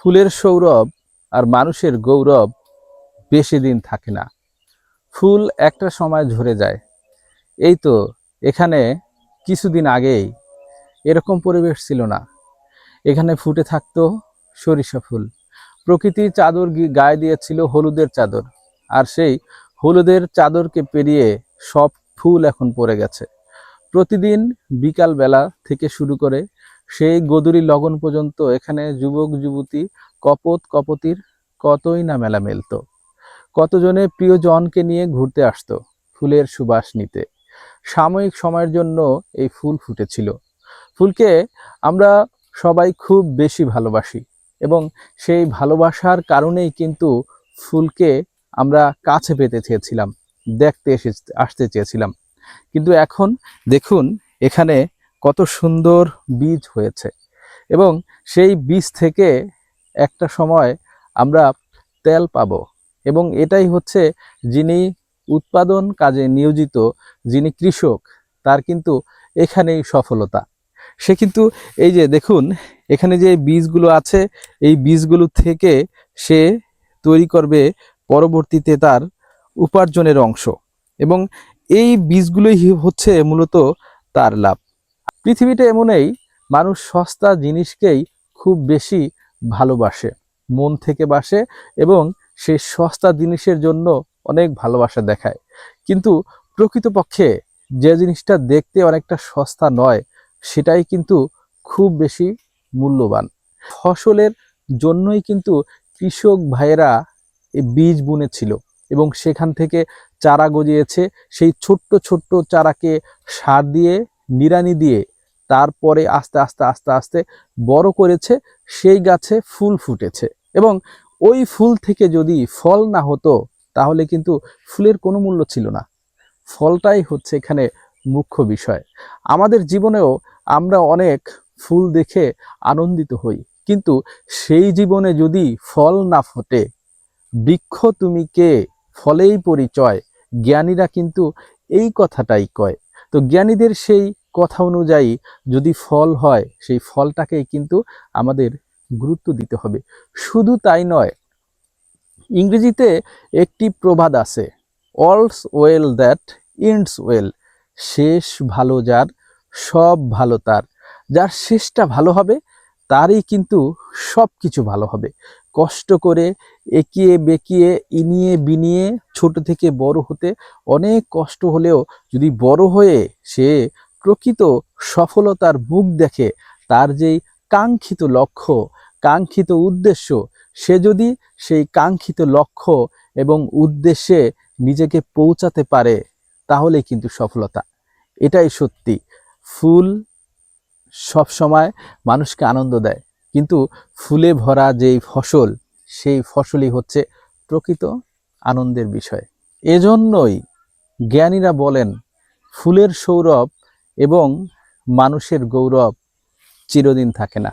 ফুলের সৌরভ আর মানুষের গৌরব বেশি দিন থাকে না। ফুল একটা সময় ঝরে যায়। এই তো এখানে কিছুদিন আগেই এরকম পরিবেশ ছিল না। এখানে ফুটে থাকতো সরিষা ফুল। প্রকৃতির চাদর গায়ে দিয়েছিল হলুদের চাদর। আর সেই হলুদের চাদরকে পেরিয়ে সব ফুল এখন পড়ে গেছে। প্রতিদিন বিকাল বেলা থেকে শুরু করে সেই গদুরি লগন পর্যন্ত এখানে যুবক, যুবতী, কপত, কপতির কতই না মেলা মেলতো কতজনে প্রিয়জনকে নিয়ে ঘুরতে আসতো ফুলের সুবাস নিতে। সাময়িক সময়ের জন্য এই ফুল ফুটেছিল। ফুলকে আমরা সবাই খুব বেশি ভালোবাসি এবং সেই ভালোবাসার কারণেই কিন্তু ফুলকে আমরা কাছে পেতে চেয়েছিলাম, দেখতে এসে আসতে চেয়েছিলাম। কিন্তু এখন দেখুন, এখানে কত সুন্দর বীজ হয়েছে। এবং সেই বীজ থেকে একটা সময় আমরা তেল পাবো। এবং এটাই হচ্ছে যিনি উৎপাদন কাজে নিয়োজিত, যিনি কৃষক, তার কিন্তু এখানেই সফলতা। সে কিন্তু এই যে দেখুন, এখানে যে বীজগুলো আছে, এই বীজগুলো থেকে সে তৈরি করবে পরবর্তীতে তার উপার্জনের অংশ। এবং এই বীজগুলোই হচ্ছে মূলত তার লাভ। পৃথিবীটা এমনই, মানুষ সস্তা জিনিসকেই খুব বেশি ভালোবাসে, মন থেকে বাসে এবং সেই সস্তা জিনিসের জন্য অনেক ভালোবাসা দেখায়। কিন্তু প্রকৃতপক্ষে যে জিনিসটা দেখতে অনেকটা সস্তা নয়, সেটাই কিন্তু খুব বেশি মূল্যবান। ফসলের জন্যই কিন্তু কৃষক ভাইয়েরা বীজ বুনেছিল এবং সেখান থেকে চারা গজিয়েছে, সেই ছোট্ট ছোট্ট চারাকে সার দিয়ে নিড়ানি দিয়ে তারপরে আস্তে আস্তে আস্তে আস্তে বড় করেছে, সেই গাছে ফুল ফুটেছে। এবং ওই ফুল থেকে যদি ফল না হতো, তাহলে কিন্তু ফুলের কোনো মূল্য ছিল না। ফলটাই হচ্ছে এখানে মুখ্য বিষয়। আমাদের জীবনেও আমরা অনেক ফুল দেখে আনন্দিত হই। কিন্তু সেই জীবনে যদি ফল না ফোটে, বৃক্ষ তুমি কে, ফলেই পরিচয়, জ্ঞানীরা কিন্তু এই কথাটাই কয়। তো জ্ঞানীদের সেই কথা অনুযায়ী যদি ফল হয়, সেই ফলটাকেই কিন্তু আমাদের গুরুত্ব দিতে হবে। শুধু তাই নয়, ইংরেজিতে একটি প্রবাদ আছে all's well that ends well শেষ ভালো যার, সব ভালো তার। যার শেষটা ভালো হবে, তারই কিন্তু সব কিছু ভালো হবে। কষ্ট করে একিয়ে বেঁকিয়ে, ইনিয়ে বিনিয়ে, ছোট থেকে বড় হতে অনেক কষ্ট হলেও যদি বড় হয়ে সে প্রকৃত সফলতার মুখ দেখে তার যেই কাঙ্ক্ষিত লক্ষ্য, কাঙ্ক্ষিত উদ্দেশ্য, সে যদি সেই কাঙ্ক্ষিত লক্ষ্য এবং উদ্দেশ্যে নিজেকে পৌঁছাতে পারে, তাহলে কিন্তু সফলতা। এটাই সত্যি। ফুল সব সময় মানুষকে আনন্দ দেয়, কিন্তু ফুলে ভরা যেই ফসল, সেই ফসলই হচ্ছে প্রকৃত আনন্দের বিষয়। এজন্যই জ্ঞানীরা বলেন, ফুলের সৌরভ এবং মানুষের গৌরব চিরদিন থাকে না।